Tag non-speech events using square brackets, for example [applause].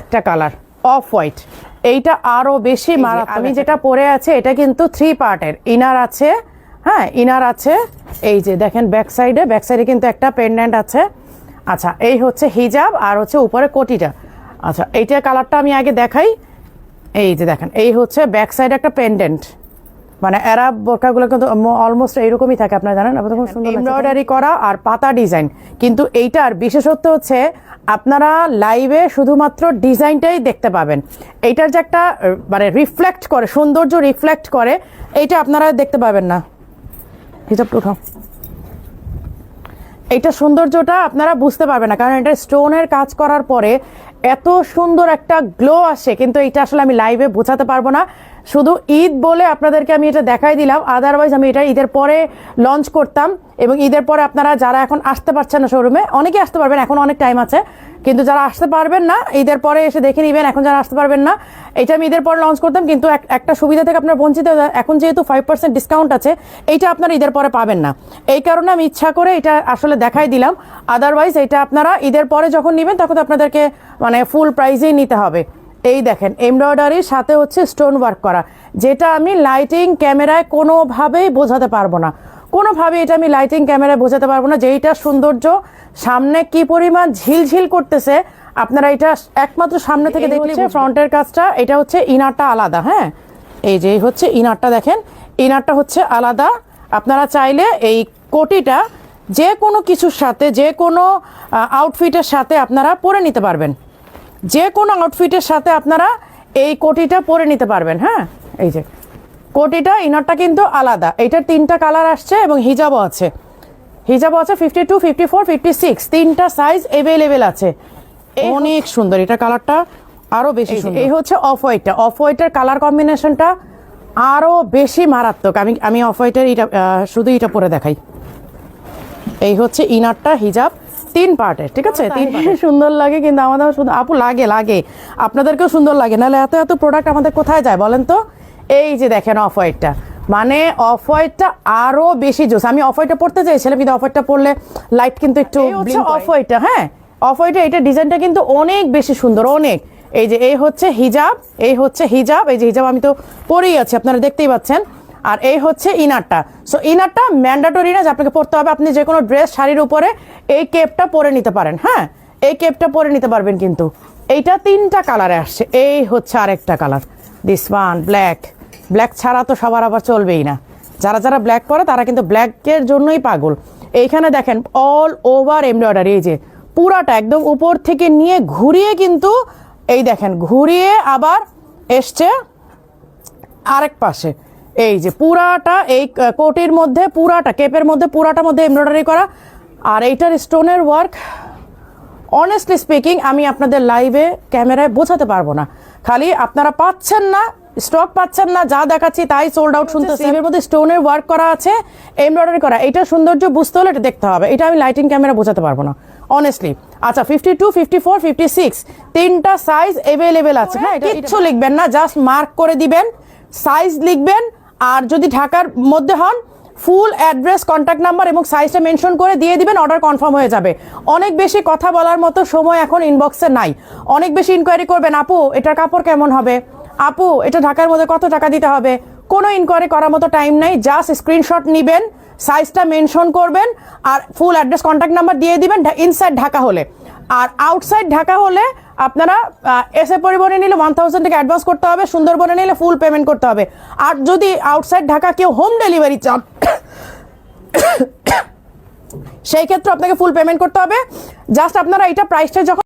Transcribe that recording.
একটা colour off white এইটা আরও বেশি মারা আমি যেটা পরে আছে এটা কিন্তু থ্রি পার্টের ইনার আছে হ্যাঁ ইনার আছে এই যে দেখেন ব্যাক সাইডে ব্যাক সাইডে কিন্তু একটা পেন্ডেন্ট আছে। আচ্ছা এই হচ্ছে হিজাব আর হচ্ছে উপরে কোটিটা। আচ্ছা এইটা কালারটা আমি আগে দেখাই। এই যে দেখেন এই হচ্ছে ব্যাক সাইডে একটা পেন্ডেন্ট মানে অ্যারাব বোরকাগুলো কিন্তু অলমোস্ট এইরকমই থাকে, আপনারা জানেন? আপনাদের খুব সুন্দর এমব্রয়ডারি করা আর পাতা ডিজাইন কিন্তু এইটার বিশেষত্ব হচ্ছে, আপনারা লাইভে শুধুমাত্র ডিজাইনটাই দেখতে পাবেন। এইটার যে একটা মানে রিফ্লেক্ট করে, সৌন্দর্য রিফ্লেক্ট করে, এইটা আপনারা দেখতে পাবেন না। হিসাবটা উঠাও। এইটা সৌন্দর্যটা আপনারা বুঝতে পারবেন না, কারণ এটা স্টোনের কাজ করার পরে এত সুন্দর একটা গ্লো আসে, কিন্তু এটা আসলে আমি লাইভে বোঝাতে পারব না। শুধু ঈদ বলে আপনাদেরকে আমি এটা দেখাই দিলাম আদারওয়াইজ আমি এটা ঈদের পরে লঞ্চ করতাম এবং ঈদের পরে আপনারা যারা এখন আসতে পারছেন না শোরুমে অনেকেই আসতে পারবেন, এখন অনেক টাইম আছে, কিন্তু যারা আসতে পারবেন না, ঈদের পরে এসে দেখে নেবেন, এখন যারা আসতে পারবেন না, এটা আমি ঈদের পরে লঞ্চ করতাম, কিন্তু এক- একটা সুবিধা থেকে আপনার বঞ্চিত এখন যেহেতু ফাইভ পার্সেন্ট ডিসকাউন্ট আছে, এইটা আপনারা ঈদের পরে পাবেন না। এই কারণে আমি ইচ্ছা করে এটা আসলে দেখাই দিলাম আদারওয়াইজ এটা আপনারা ঈদের পরে যখন নেবেন, তখন আপনাদেরকে মানে ফুল প্রাইজেই নিতে হবে। এই দেখেন এমব্রয়ডারির সাথে হচ্ছে স্টোন ওয়ার্ক করা যেটা আমি লাইটিং ক্যামেরায় কোনোভাবেই বোঝাতে পারব না। কোনোভাবে এটা আমি লাইটিং ক্যামেরায় বোঝাতে পারব না যেইটা সৌন্দর্য সামনে কি পরিমাণ ঝিলঝিল করতেছে। আপনারা এটা একমাত্র সামনে থেকে দেখলে ফ্রন্টের কাজটা এটা হচ্ছে ইনারটা আলাদা হ্যাঁ? এই যে হচ্ছে ইনারটা দেখেন ইনারটা হচ্ছে আলাদা। আপনারা চাইলে এই কোটিটা যে কোনো কিছুর সাথে যে কোনো আউটফিটের সাথে আপনারা পরে নিতে পারবেন। যে কোনো আউটফিটের সাথে আপনারা এই কোটিটা পরে নিতে পারবেন হ্যাঁ? এই যে কোটিটা ইনারটা কিন্তু আলাদা। এইটার তিনটা কালার আসছে এবং হিজাবও আছে। হিজাবও আছে fifty two fifty four fifty six তিনটা সাইজ অ্যাভেলেবেল আছে। অনেক সুন্দর। এটা কালারটা আরও বেশি সুন্দর। এই হচ্ছে অফ হোয়াইটটা অফ হোয়াইটের কালার কম্বিনেশনটা আরও বেশি মারাত্মক। আমি আমি অফ হোয়াইটের এটা শুধু এটা পরে দেখাই। এই হচ্ছে ইনারটা হিজাব। তিন পার্টের ঠিক আছে? তিন সুন্দর লাগে কিন্তু আমাদের শুধু আপু লাগে লাগে। আপনাদেরকেও সুন্দর লাগে। নাহলে এত এত প্রোডাক্ট আমাদের কোথায় যায় বলেন তো? এই যে দেখেন অফ হোয়াইটটা মানে অফ হোয়াইটটা আরও বেশি জোস। আমি অফ হোয়াইটটা পড়তে চাইছিলাম কিন্তু অফ হোয়াইটটা পড়লে লাইট কিন্তু একটু অফ হোয়াইটটা হ্যাঁ। অফ হোয়াইটে এটা ডিজাইনটা কিন্তু অনেক বেশি সুন্দর অনেক। এই যে এই হচ্ছে হিজাব এই হচ্ছে হিজাব এই যে হিজাব আমি তো পরেই আছি আপনারা দেখতেই পাচ্ছেন। আর এই হচ্ছে ইনারটা। সো ইনারটা ম্যান্ডাটরি না আপনাকে পড়তে হবে, আপনি যে কোনো ড্রেস শাড়ির উপরে এই কেপটা পরে নিতে পারেন হ্যাঁ? এই কেপটা পরে নিতে পারবেন কিন্তু। এইটা তিনটা কালারে আসছে। এই হচ্ছে আরেকটা colour this one black black ছাড়া তো সবার আবার চলবেই না। যারা যারা ব্ল্যাক পরে, তারা কিন্তু ব্ল্যাকের জন্যই পাগল। এইখানে দেখেন অল ওভার এমব্রয়ডারি এই যে পুরাটা একদম উপর থেকে নিয়ে ঘুরিয়ে কিন্তু, এই দেখেন, ঘুরিয়ে আবার এসছে আরেক পাশে। এই যে পুরাটা এই কোটির মধ্যে পুরাটা কেপের মধ্যে পুরাটার মধ্যে এমব্রয়ডারি করা। আর এইটার স্টোনের ওয়ার্ক অনেস্টলি স্পিকিং আমি আপনাদের লাইভে ক্যামেরায় বোঝাতে পারব না। খালি আপনারা পাচ্ছেন না স্টক পাচ্ছেন না যা দেখাচ্ছি তাই সোল্ড আউট শুনতেছি এর মধ্যে স্টোনের ওয়ার্ক করা আছে এমব্রয়ডারি করা। এটা সৌন্দর্য বুঝতে হলে এটা দেখতে হবে। এটা আমি লাইটিং ক্যামেরা বোঝাতে পারব না অনেস্টলি আচ্ছা fifty two fifty four fifty six তিনটা সাইজ অ্যাভেলেবেল আছে হ্যাঁ কিচ্ছু লিখবেন না জাস্ট মার্ক করে দিবেন সাইজ লিখবেন আর যদি ঢাকার মধ্যে হন ফুল অ্যাড্রেস কন্ট্যাক্ট নাম্বার এবং সাইজটা মেনশন করে দিয়ে দিবেন অর্ডার কনফার্ম হয়ে যাবে। অনেক বেশি কথা বলার মতো সময় এখন ইনবক্সে নাই। অনেক বেশি ইনকোয়ারি করবেন, আপু, এটার কাপড় কেমন হবে? আপু, এটা ঢাকার মধ্যে কত টাকা দিতে হবে? কোনো ইনকোয়ারি করার মতো টাইম নাই জাস্ট স্ক্রিনশট নেবেন সাইজটা মেনশন করবেন, আর ফুল অ্যাড্রেস কন্ট্যাক্ট নাম্বার দিয়ে দিবেন ইনসাইড ঢাকা হলে। আর আউটসাইড ঢাকা হলে আপনারা এসে পরিবহনে নিলে ওয়ান থাউজেন্ড টাকা অ্যাডভান্স করতে হবে, সুন্দরবনে নিলে ফুল পেমেন্ট করতে হবে। আর যদি আউটসাইড ঢাকা কেউ হোম ডেলিভারি চান, [coughs] সেই ক্ষেত্রে আপনাকে ফুল পেমেন্ট করতে হবে। জাস্ট আপনারা এটা প্রাইসটা যখন